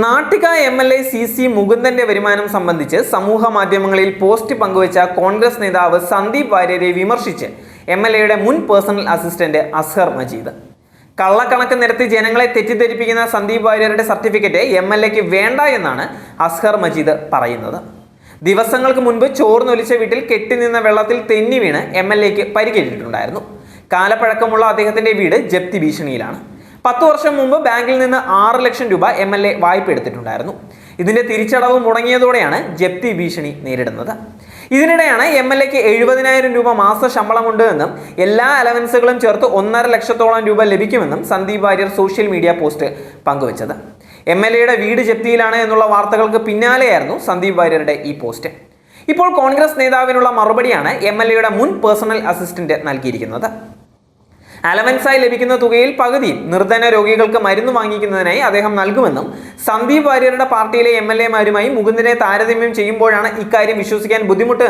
Nattika M L A C C മുകുന്ദന്റെ വരുമാനം സംബന്ധിച്ച് സമൂഹ മാധ്യമങ്ങളിൽ പോസ്റ്റ് പങ്കുവച്ച കോൺഗ്രസ് നേതാവ് സന്ദീപ് വാര്യരെ വിമർശിച്ച് എം എൽ എയുടെ മുൻ പേഴ്സണൽ അസിസ്റ്റന്റ് അസ്ഹർ മജീദ്. കള്ളക്കണക്ക് നിരത്തി ജനങ്ങളെ തെറ്റിദ്ധരിപ്പിക്കുന്ന സന്ദീപ് വാര്യരുടെ സർട്ടിഫിക്കറ്റ് എം എൽ എക്ക് വേണ്ട എന്നാണ് അസ്ഹർ മജീദ് പറയുന്നത്. ദിവസങ്ങൾക്ക് മുൻപ് ചോർന്നൊലിച്ച വീട്ടിൽ കെട്ടിനിന്ന വെള്ളത്തിൽ തെന്നി വീണ് എം എൽ എക്ക് പരിക്കേറ്റിട്ടുണ്ടായിരുന്നു. കാലപ്പഴക്കമുള്ള അദ്ദേഹത്തിന്റെ വീട് ജപ്തി ഭീഷണിയിലാണ്. പത്ത് വർഷം മുമ്പ് ബാങ്കിൽ നിന്ന് ആറ് ലക്ഷം രൂപ എം എൽ എ വായ്പ എടുത്തിട്ടുണ്ടായിരുന്നു. ഇതിന്റെ തിരിച്ചടവ് മുടങ്ങിയതോടെയാണ് ജപ്തി ഭീഷണി നേരിടുന്നത്. ഇതിനിടെയാണ് എം എൽ എക്ക് എഴുപതിനായിരം രൂപ മാസ ശമ്പളമുണ്ട് എന്നും എല്ലാ അലവൻസുകളും ചേർത്ത് ഒന്നര ലക്ഷത്തോളം രൂപ ലഭിക്കുമെന്നും Sandeep Warrier social media post പങ്കുവച്ചത്. എം എൽ എയുടെ വീട് ജപ്തിയിലാണ് എന്നുള്ള വാർത്തകൾക്ക് പിന്നാലെയായിരുന്നു സന്ദീപ് വാര്യരുടെ ഈ പോസ്റ്റ്. ഇപ്പോൾ കോൺഗ്രസ് നേതാവിനുള്ള മറുപടിയാണ് എം എൽ എയുടെ മുൻ പേഴ്സണൽ അസിസ്റ്റന്റ് നൽകിയിരിക്കുന്നത്. അലവൻസായി ലഭിക്കുന്ന തുകയിൽ പകുതി നിർധന രോഗികൾക്ക് മരുന്ന് വാങ്ങിക്കുന്നതിനായി അദ്ദേഹം നൽകുമെന്നും സന്ദീപ് വാര്യരുടെ പാർട്ടിയിലെ എം എൽ എമാരുമായി മുകുന്ദനെ താരതമ്യം ചെയ്യുമ്പോഴാണ് ഇക്കാര്യം വിശ്വസിക്കാൻ ബുദ്ധിമുട്ട്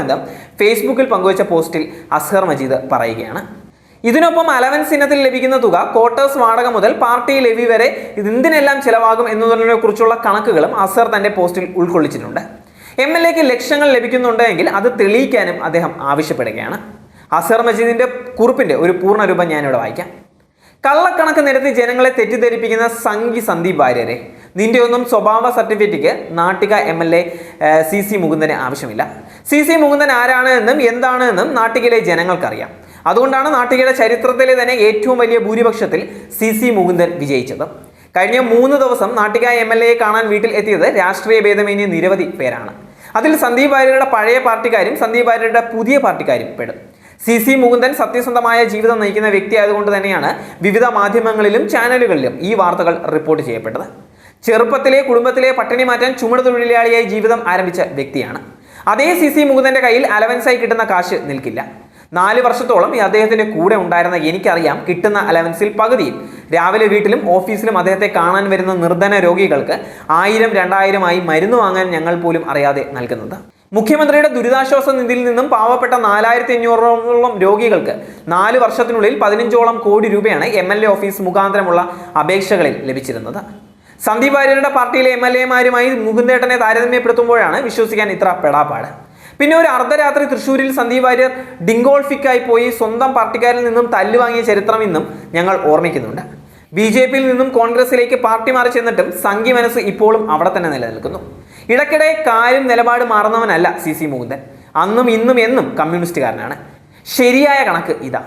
ഫേസ്ബുക്കിൽ പങ്കുവച്ച പോസ്റ്റിൽ അസ്ഹർ മജീദ് പറയുകയാണ്. ഇതിനൊപ്പം അലവൻസ് ഇനത്തിൽ ലഭിക്കുന്ന തുക ക്വാർട്ടേഴ്സ് വാടക മുതൽ പാർട്ടി ലെവി വരെ ഇതിനെല്ലാം ചിലവാകും എന്നതിനെ കുറിച്ചുള്ള കണക്കുകളും അസർ തന്റെ പോസ്റ്റിൽ ഉൾക്കൊള്ളിച്ചിട്ടുണ്ട്. എം എൽ എക്ക് ലക്ഷങ്ങൾ ലഭിക്കുന്നുണ്ടെങ്കിൽ അത് തെളിയിക്കാനും അദ്ദേഹം ആവശ്യപ്പെടുകയാണ്. അസർ മജീദിന്റെ കുറിപ്പിന്റെ ഒരു പൂർണ രൂപം ഞാനിവിടെ വായിക്കാം. കള്ളക്കണക്ക് നിരത്തി ജനങ്ങളെ തെറ്റിദ്ധരിപ്പിക്കുന്ന സംഗി സന്ദീപ് ഭാര്യരെ നിന്റെ ഒന്നും സ്വഭാവ certificate Nattika M L A C C Mukundan ആവശ്യമില്ല. സി സി മുകുന്ദൻ ആരാണ് എന്നും എന്താണ് എന്നും നാട്ടികയിലെ ജനങ്ങൾക്കറിയാം. അതുകൊണ്ടാണ് നാട്ടികയുടെ ചരിത്രത്തിലെ തന്നെ ഏറ്റവും വലിയ ഭൂരിപക്ഷത്തിൽ സി സി മുകുന്ദൻ വിജയിച്ചത്. കഴിഞ്ഞ മൂന്ന് ദിവസം നാട്ടിക എം എൽ എയെ കാണാൻ വീട്ടിൽ എത്തിയത് രാഷ്ട്രീയ ഭേദമേന്യ നിരവധി പേരാണ്. അതിൽ സന്ദീപ് ഭാര്യരുടെ പഴയ പാർട്ടിക്കാരും സന്ദീപ് ഭാര്യരുടെ പുതിയ പാർട്ടിക്കാരും പെടും. സി സി മുകുന്ദൻ സത്യസന്ധമായ ജീവിതം നയിക്കുന്ന വ്യക്തി ആയതുകൊണ്ട് തന്നെയാണ് വിവിധ മാധ്യമങ്ങളിലും ചാനലുകളിലും ഈ വാർത്തകൾ റിപ്പോർട്ട് ചെയ്യപ്പെട്ടത്. ചെറുപ്പത്തിലെ കുടുംബത്തിലെ പട്ടിണി മാറ്റാൻ ചുമട് തൊഴിലാളിയായി ജീവിതം ആരംഭിച്ച വ്യക്തിയാണ്. അതേ സി സി മുകുന്ദന്റെ കയ്യിൽ അലവൻസായി കിട്ടുന്ന കാശ് നിൽക്കില്ല. നാല് വർഷത്തോളം ഈ അദ്ദേഹത്തിന്റെ കൂടെ ഉണ്ടായിരുന്ന എനിക്കറിയാം കിട്ടുന്ന അലവൻസിൽ പകുതിയും. രാവിലെ വീട്ടിലും ഓഫീസിലും അദ്ദേഹത്തെ കാണാൻ വരുന്ന നിർധന രോഗികൾക്ക് ആയിരം രണ്ടായിരമായി മരുന്ന് വാങ്ങാൻ ഞങ്ങൾ പോലും അറിയാതെ നൽകുന്നത്. മുഖ്യമന്ത്രിയുടെ ദുരിതാശ്വാസ നിധിയിൽ നിന്നും പാവപ്പെട്ട നാലായിരത്തി അഞ്ഞൂറോളം രോഗികൾക്ക് നാല് വർഷത്തിനുള്ളിൽ പതിനഞ്ചോളം കോടി രൂപയാണ് എം എൽ എ ഓഫീസ് മുഖാന്തരമുള്ള അപേക്ഷകളിൽ ലഭിച്ചിരുന്നത്. സന്ദീപ് വാര്യരുടെ പാർട്ടിയിലെ എം എൽ എമാരുമായി മുകുന്ദേട്ടനെ താരതമ്യപ്പെടുത്തുമ്പോഴാണ് വിശ്വസിക്കാൻ ഇത്ര പെടാപ്പാട്. പിന്നെ ഒരു അർദ്ധരാത്രി തൃശ്ശൂരിൽ സന്ദീപ് വാര്യർ ഡിങ്കോൾഫിക്കായി പോയി സ്വന്തം പാർട്ടിക്കാരിൽ നിന്നും തല്ലുവാങ്ങിയ ചരിത്രം ഇന്നും ഞങ്ങൾ ഓർമ്മിക്കുന്നുണ്ട്. ബി ജെ പിയിൽ നിന്നും കോൺഗ്രസിലേക്ക് പാർട്ടി മാറി ചെന്നിട്ടും സംഘി മനസ്സ് ഇപ്പോഴും അവിടെ തന്നെ നിലനിൽക്കുന്നു. ഇടയ്ക്കിടെ കാര്യം നിലപാട് മാറുന്നവനല്ല സി സി മുകുന്ദൻ. അന്നും ഇന്നും എന്നും കമ്മ്യൂണിസ്റ്റുകാരനാണ്. ശരിയായ കണക്ക് ഇതാ.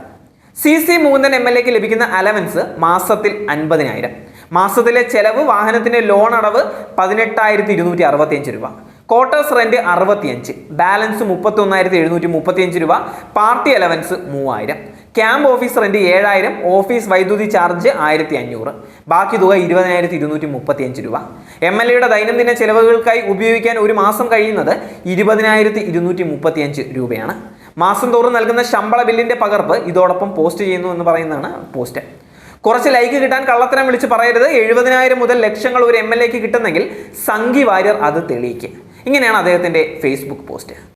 C C Mukundan M L എക്ക് ലഭിക്കുന്ന അലവൻസ് മാസത്തിൽ അൻപതിനായിരം. മാസത്തിലെ ചെലവ് വാഹനത്തിന്റെ ലോൺ അടവ് പതിനെട്ടായിരത്തി ഇരുന്നൂറ്റി അറുപത്തിയഞ്ച് രൂപ. ക്വാർട്ടേഴ്സ് റെന്റ് അറുപത്തിയഞ്ച് ബാലൻസ് മുപ്പത്തി ഒന്നായിരത്തി എഴുന്നൂറ്റി മുപ്പത്തിയഞ്ച് രൂപ പാർട്ടി അലവൻസ് മൂവായിരം ക്യാമ്പ് ഓഫീസ് റെന്റ് ഏഴായിരം ഓഫീസ് വൈദ്യുതി ചാർജ് ആയിരത്തി അഞ്ഞൂറ് ബാക്കി തുക ഇരുപതിനായിരത്തി ഇരുന്നൂറ്റി മുപ്പത്തിയഞ്ച് രൂപ. എം എൽ എയുടെ ദൈനംദിന ചെലവുകൾക്കായി ഉപയോഗിക്കാൻ ഒരു മാസം കഴിയുന്നത് ഇരുപതിനായിരത്തി ഇരുന്നൂറ്റി മുപ്പത്തിയഞ്ച് രൂപയാണ്. മാസം തോറും നൽകുന്ന ശമ്പള ബില്ലിന്റെ പകർപ്പ് ഇതോടൊപ്പം പോസ്റ്റ് ചെയ്യുന്നു എന്ന് പറയുന്നതാണ് പോസ്റ്റ് കുറച്ച് ലൈക്ക് കിട്ടാൻ കള്ളത്തരം വിളിച്ച് പറയരുത്. എഴുപതിനായിരം മുതൽ ലക്ഷങ്ങൾ ഒരു എം എൽ എക്ക് കിട്ടുന്നെങ്കിൽ സംഘി വാര്യർ അത് തെളിയിക്കുക ഇങ്ങനെയാണ് അദ്ദേഹത്തിന്റെ ഫേസ്ബുക്ക് പോസ്റ്റ്